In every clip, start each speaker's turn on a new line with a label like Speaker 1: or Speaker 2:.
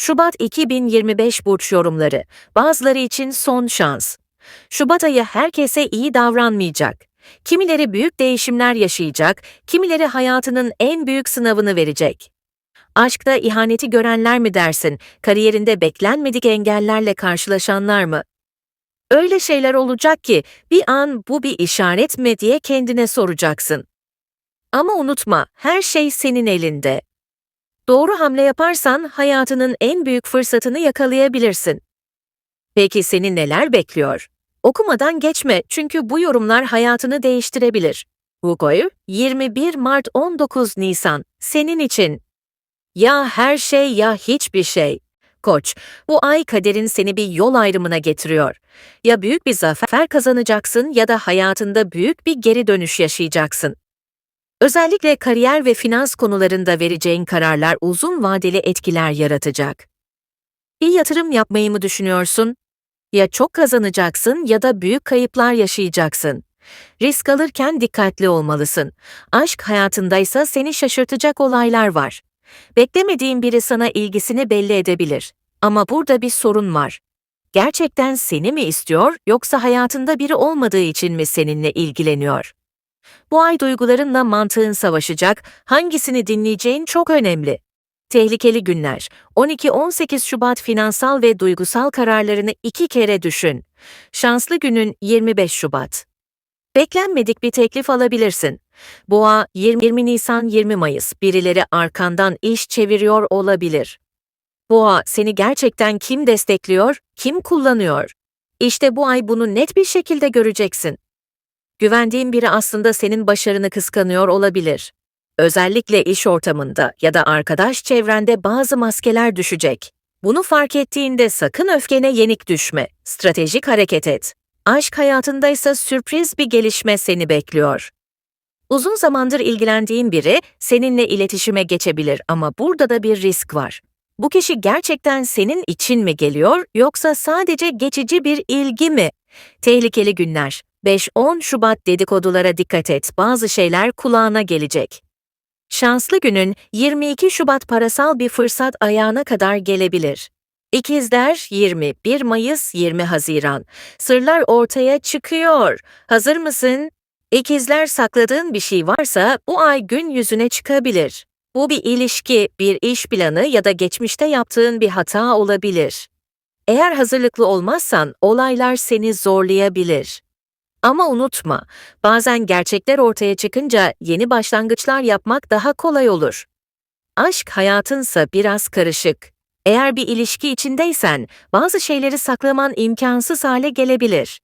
Speaker 1: Şubat 2025 burç yorumları. Bazıları için son şans. Şubat ayı herkese iyi davranmayacak. Kimileri büyük değişimler yaşayacak, kimileri hayatının en büyük sınavını verecek. Aşkta ihaneti görenler mi dersin, kariyerinde beklenmedik engellerle karşılaşanlar mı? Öyle şeyler olacak ki bir an bu bir işaret mi diye kendine soracaksın. Ama unutma, her şey senin elinde. Doğru hamle yaparsan hayatının en büyük fırsatını yakalayabilirsin. Peki seni neler bekliyor? Okumadan geçme çünkü bu yorumlar hayatını değiştirebilir. Hugoy, 21 Mart 19 Nisan, senin için. Ya her şey ya hiçbir şey. Koç, bu ay kaderin seni bir yol ayrımına getiriyor. Ya büyük bir zafer kazanacaksın ya da hayatında büyük bir geri dönüş yaşayacaksın. Özellikle kariyer ve finans konularında vereceğin kararlar uzun vadeli etkiler yaratacak. Bir yatırım yapmayı mı düşünüyorsun? Ya çok kazanacaksın ya da büyük kayıplar yaşayacaksın. Risk alırken dikkatli olmalısın. Aşk hayatındaysa seni şaşırtacak olaylar var. Beklemediğin biri sana ilgisini belli edebilir. Ama burada bir sorun var. Gerçekten seni mi istiyor yoksa hayatında biri olmadığı için mi seninle ilgileniyor? Bu ay duygularınla mantığın savaşacak, hangisini dinleyeceğin çok önemli. Tehlikeli günler. 12-18 Şubat finansal ve duygusal kararlarını iki kere düşün. Şanslı günün 25 Şubat. Beklenmedik bir teklif alabilirsin. Boğa 20 Nisan 20 Mayıs birileri arkandan iş çeviriyor olabilir. Boğa seni gerçekten kim destekliyor, kim kullanıyor? İşte bu ay bunu net bir şekilde göreceksin. Güvendiğin biri aslında senin başarını kıskanıyor olabilir. Özellikle iş ortamında ya da arkadaş çevrende bazı maskeler düşecek. Bunu fark ettiğinde sakın öfkene yenik düşme, stratejik hareket et. Aşk hayatındaysa sürpriz bir gelişme seni bekliyor. Uzun zamandır ilgilendiğin biri seninle iletişime geçebilir ama burada da bir risk var. Bu kişi gerçekten senin için mi geliyor yoksa sadece geçici bir ilgi mi? Tehlikeli günler. 5-10 Şubat dedikodulara dikkat et. Bazı şeyler kulağına gelecek. Şanslı günün 22 Şubat parasal bir fırsat ayağına kadar gelebilir. İkizler 21 Mayıs 20 Haziran. Sırlar ortaya çıkıyor. Hazır mısın? İkizler sakladığın bir şey varsa bu ay gün yüzüne çıkabilir. Bu bir ilişki, bir iş planı ya da geçmişte yaptığın bir hata olabilir. Eğer hazırlıklı olmazsan olaylar seni zorlayabilir. Ama unutma, bazen gerçekler ortaya çıkınca yeni başlangıçlar yapmak daha kolay olur. Aşk hayatınsa biraz karışık. Eğer bir ilişki içindeysen bazı şeyleri saklaman imkansız hale gelebilir.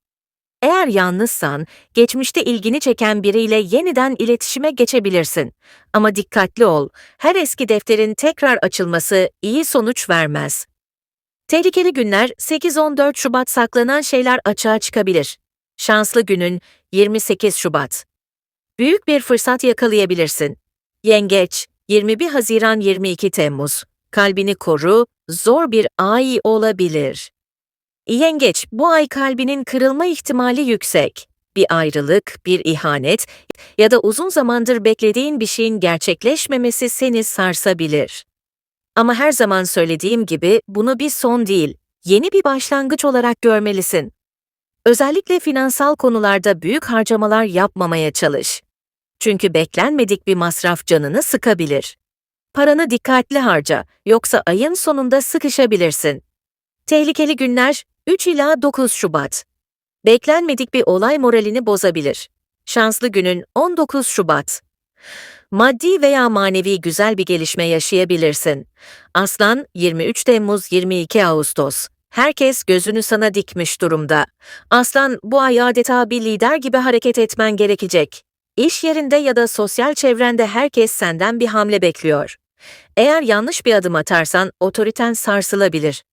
Speaker 1: Eğer yalnızsan, geçmişte ilgini çeken biriyle yeniden iletişime geçebilirsin. Ama dikkatli ol, her eski defterin tekrar açılması iyi sonuç vermez. Tehlikeli günler 8-14 Şubat saklanan şeyler açığa çıkabilir. Şanslı günün 28 Şubat. Büyük bir fırsat yakalayabilirsin. Yengeç 21 Haziran 22 Temmuz. Kalbini koru, zor bir ay olabilir. Yengeç, bu ay kalbinin kırılma ihtimali yüksek. Bir ayrılık, bir ihanet ya da uzun zamandır beklediğin bir şeyin gerçekleşmemesi seni sarsabilir. Ama her zaman söylediğim gibi bunu bir son değil, yeni bir başlangıç olarak görmelisin. Özellikle finansal konularda büyük harcamalar yapmamaya çalış. Çünkü beklenmedik bir masraf canını sıkabilir. Paranı dikkatli harca, yoksa ayın sonunda sıkışabilirsin. Tehlikeli günler 3 ila 9 Şubat. Beklenmedik bir olay moralini bozabilir. Şanslı günün 19 Şubat. Maddi veya manevi güzel bir gelişme yaşayabilirsin. Aslan 23 Temmuz 22 Ağustos. Herkes gözünü sana dikmiş durumda. Aslan bu ay adeta bir lider gibi hareket etmen gerekecek. İş yerinde ya da sosyal çevrende herkes senden bir hamle bekliyor. Eğer yanlış bir adım atarsan otoriten sarsılabilir.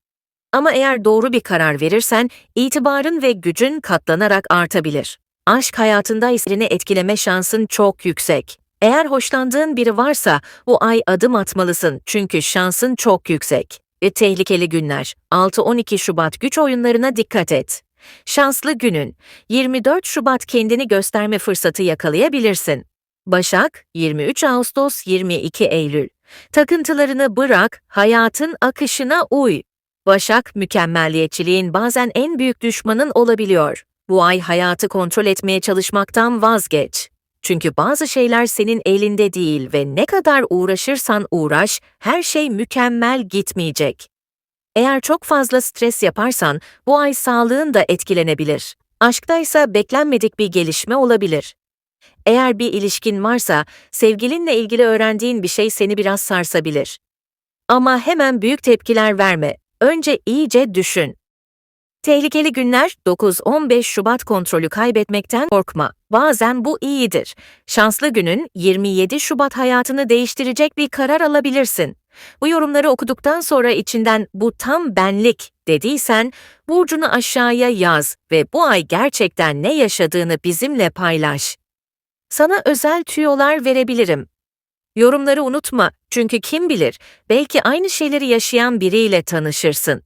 Speaker 1: Ama eğer doğru bir karar verirsen itibarın ve gücün katlanarak artabilir. Aşk hayatında hislerini etkileme şansın çok yüksek. Eğer hoşlandığın biri varsa bu ay adım atmalısın çünkü şansın çok yüksek. Ve tehlikeli günler. 6-12 Şubat güç oyunlarına dikkat et. Şanslı günün. 24 Şubat kendini gösterme fırsatı yakalayabilirsin. Başak 23 Ağustos 22 Eylül. Takıntılarını bırak, hayatın akışına uy. Başak, mükemmelliyetçiliğin bazen en büyük düşmanın olabiliyor. Bu ay hayatı kontrol etmeye çalışmaktan vazgeç. Çünkü bazı şeyler senin elinde değil ve ne kadar uğraşırsan uğraş, her şey mükemmel gitmeyecek. Eğer çok fazla stres yaparsan, bu ay sağlığın da etkilenebilir. Aşktaysa beklenmedik bir gelişme olabilir. Eğer bir ilişkin varsa, sevgilinle ilgili öğrendiğin bir şey seni biraz sarsabilir. Ama hemen büyük tepkiler verme. Önce iyice düşün. Tehlikeli günler 9-15 Şubat kontrolü kaybetmekten korkma. Bazen bu iyidir. Şanslı günün 27 Şubat hayatını değiştirecek bir karar alabilirsin. Bu yorumları okuduktan sonra içinden bu tam benlik dediysen burcunu aşağıya yaz ve bu ay gerçekten ne yaşadığını bizimle paylaş. Sana özel tüyolar verebilirim. Yorumları unutma çünkü kim bilir belki aynı şeyleri yaşayan biriyle tanışırsın.